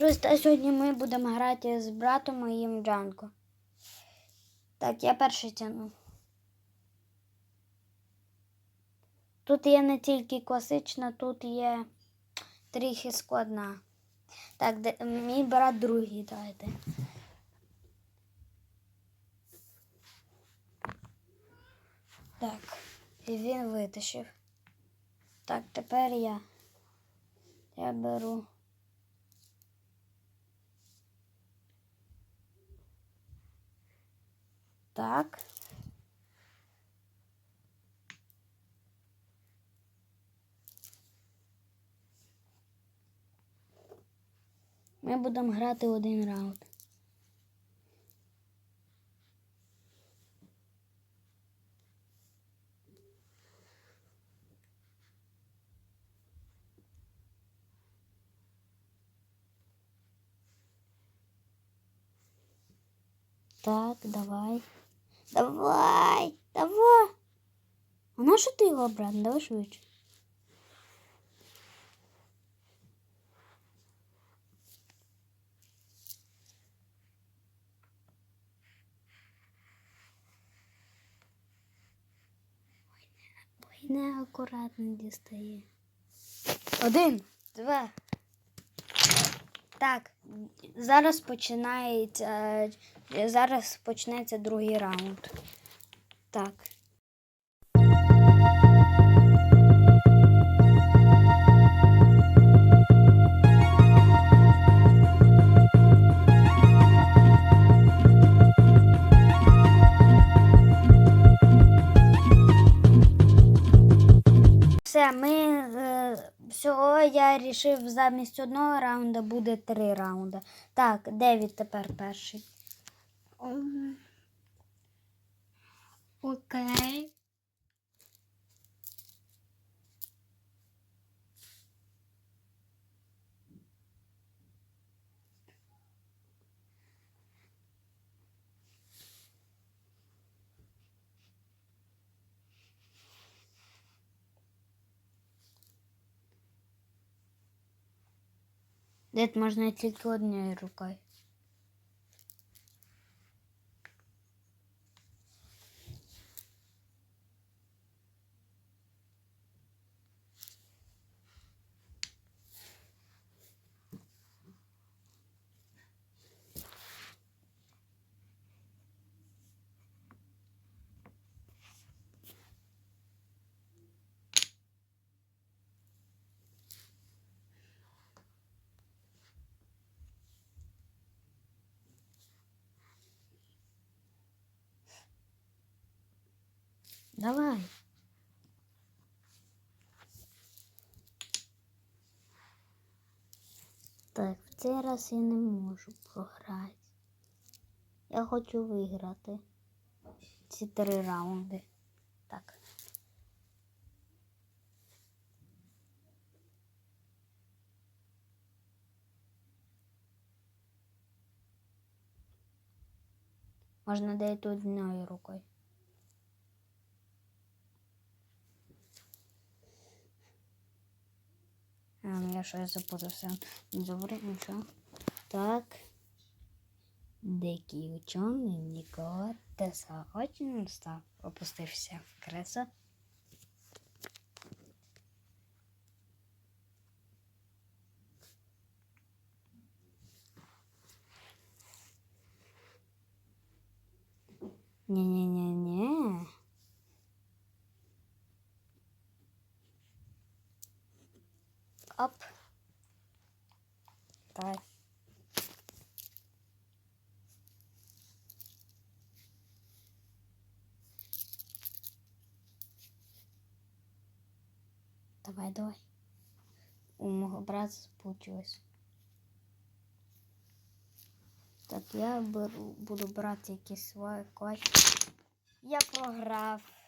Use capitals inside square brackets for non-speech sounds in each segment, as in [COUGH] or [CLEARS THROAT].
Просто сьогодні ми будемо грати з братом моїм Джанко. Так, я перший тяну. Тут є не тільки класична, тут є трохи складна. Так, де, мій брат другий дайте. Так, і він витащив. Так, тепер я. Я беру. Так. Ми будемо грати один раунд. Так, давай. Давай, давай. А що ти його обратно? Давай швидше. Ой, неакуратно дістає. Один, два. Так, зараз починається. е, Зараз почнеться другий раунд. Так. Рішив замість одного раунду буде три раунди. Так, Девід тепер перший. Окей. Дед можна тільки однією рукою. Давай. Так, в цей раз я не можу програти. Я хочу виграти ці три раунди. Так. Можна дати одною рукою. Ну я запутався. Добре, нічого. Так. Дикий учений ніколи те заохоченим став, опустився в кресло. Ні-ні-ні-ні. Оп. Давай. Давай, давай. У мого брата получилось. Так, я беру, буду брати якісь свої кошти. Я програв.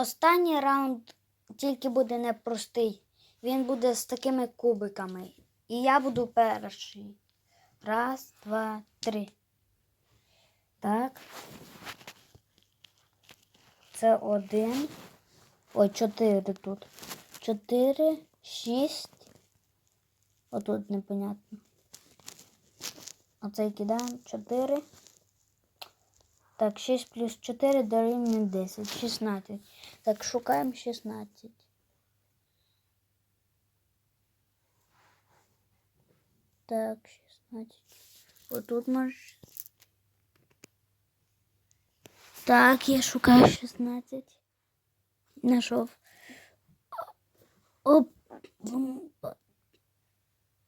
Останній раунд тільки буде непростий. Він буде з такими кубиками. І я буду перший. Раз, два, три. Так. Це один. Ой, чотири тут. Чотири, шість. Отут непонятно. Оцей кидаємо. Чотири. Так, 6 плюс 4 дорівнює 10. 16. Так, шукаємо 16. Так, 16. Отут можеш. Так, я шукаю 16. Нашов. Оп.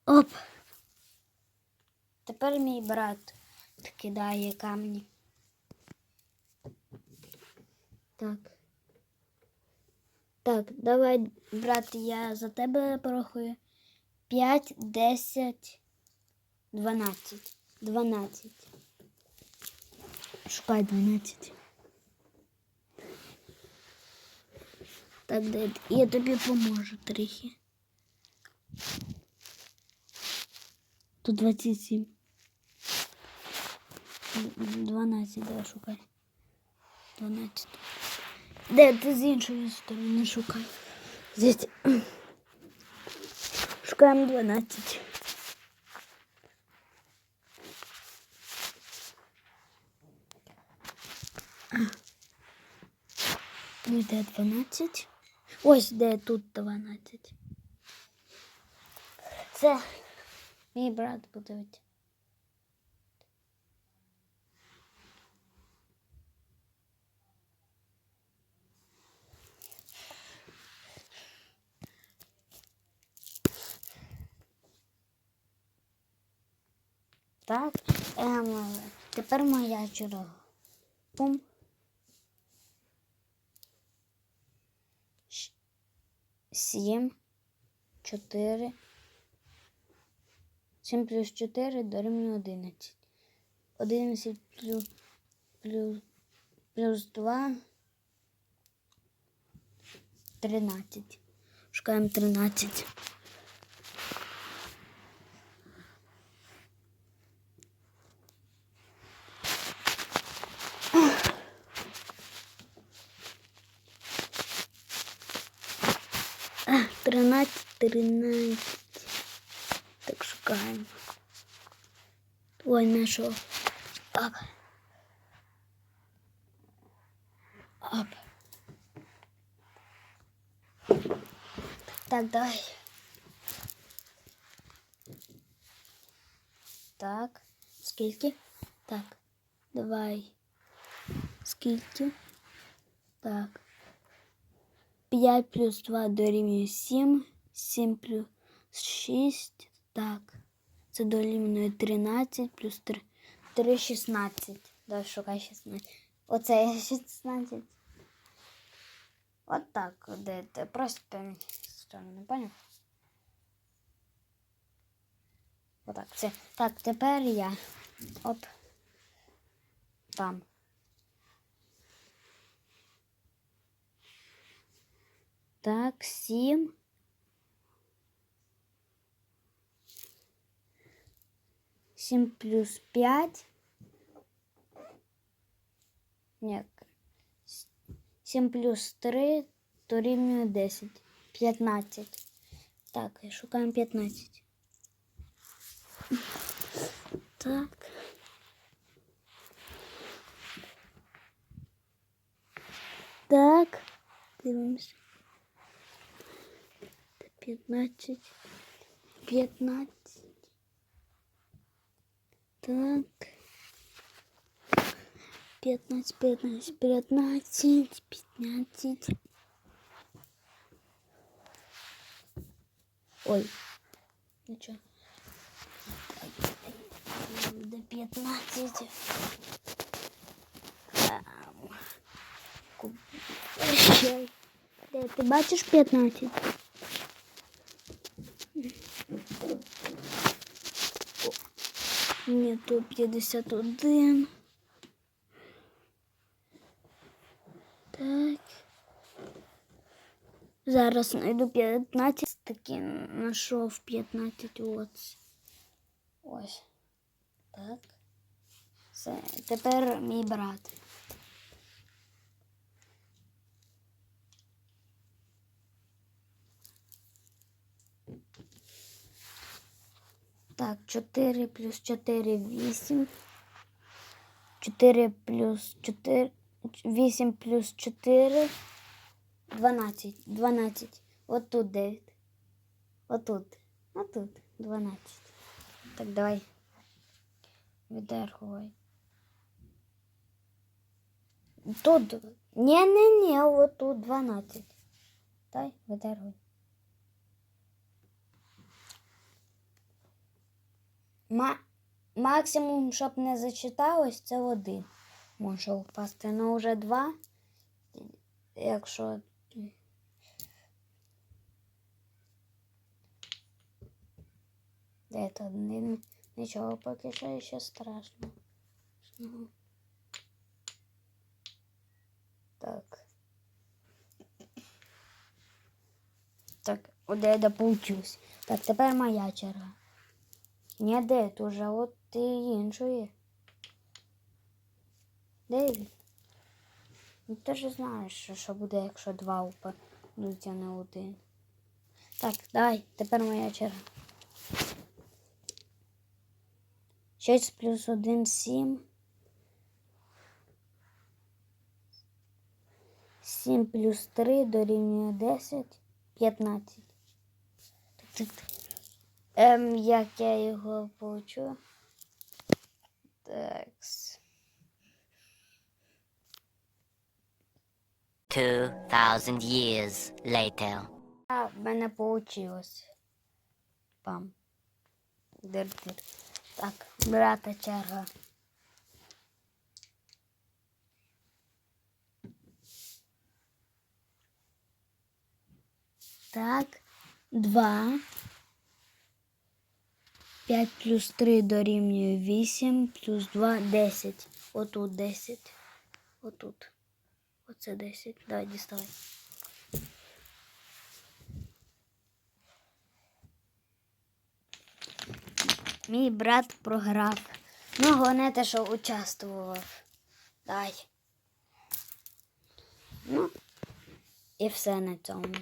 Оп. Тепер мій брат кидає камні. Так. Так, давай, брат, я за тебе порахую. 5, 10, 12. 12. Шукай 12. Так, дай, я тобі поможу трохи. Тут 27. 12, давай шукай. 12. Де ти з іншої сторони шукай. Здесь. [CLEARS THROAT] Шукаємо 12. Ну, де 12? Ось де тут 12. Це мій брат буде. Так, ем, тепер моя черга. Пум. Сім, чотири. Сім плюс чотири дорівнює одинадцять. Одинадцять плюс, плюс, плюс два. Тринадцять. Шукаємо тринадцять. 13, 13. Так шукаємо. Ой, знайшов. Так. Оп. Так, давай. Так. Скільки? Так. Давай. Скільки? Так. 5 плюс 2 дорівнює 7. 7 плюс 6. Так. Це дорівнює 13 плюс 3. 3 16. Давай шукай 16. Оце є 16. От так. Де ти просто сторони, поняв? Отак. Все. Так, тепер я. Оп. Там. Так, сім. Сім плюс п'ять. Ні. Сім плюс три дорівнює десять. П'ятнадцять. Так, шукаємо п'ятнадцять. Так. Так. Дивимося. 15, 15. Так. 15, 15, 15, 15. Ой, нічого. До 15. Ам. Ку- Ще. Де ти бачиш 15? Ні, то 51. Так. Зараз знайду 15. Таки знайшов 15 от. Ось. Так. Це Тепер мій брат. Так, 4 плюс 4 8. 4 плюс 4. 8 плюс 4. 12. 12. От тут 9. Отут. Отут. 12. Так, давай. Видергувай. Тут. Ні, от тут 12. Дай, видергуй. Ма- максимум, щоб не зачиталось, це один. Може впасти. Ну вже два. Якщо. Де один? Нічого поки що ще страшно. Так. Так, от я дополучусь. Так, тепер моя черга. Ні, де тут уже от і іншої. Де він? Ну ти ж знаєш, що, що буде, якщо два упадуть, а не один. Так, давай, тепер моя черга. 6 плюс 1 7. 7 плюс 3 дорівнює 10, 15. Тик-тик. Ем, як я його получу? Так. 2,000 years later. А, в мене получилось. Пам. Дир-дир. Так, брата черга. Так, два. 5 плюс 3 дорівнює 8, плюс 2 10. Отут 10. Отут. Оце 10. Давай, діставай. Мій брат програв. Ну, головне те, що участвував. Дай. Ну, і все на цьому.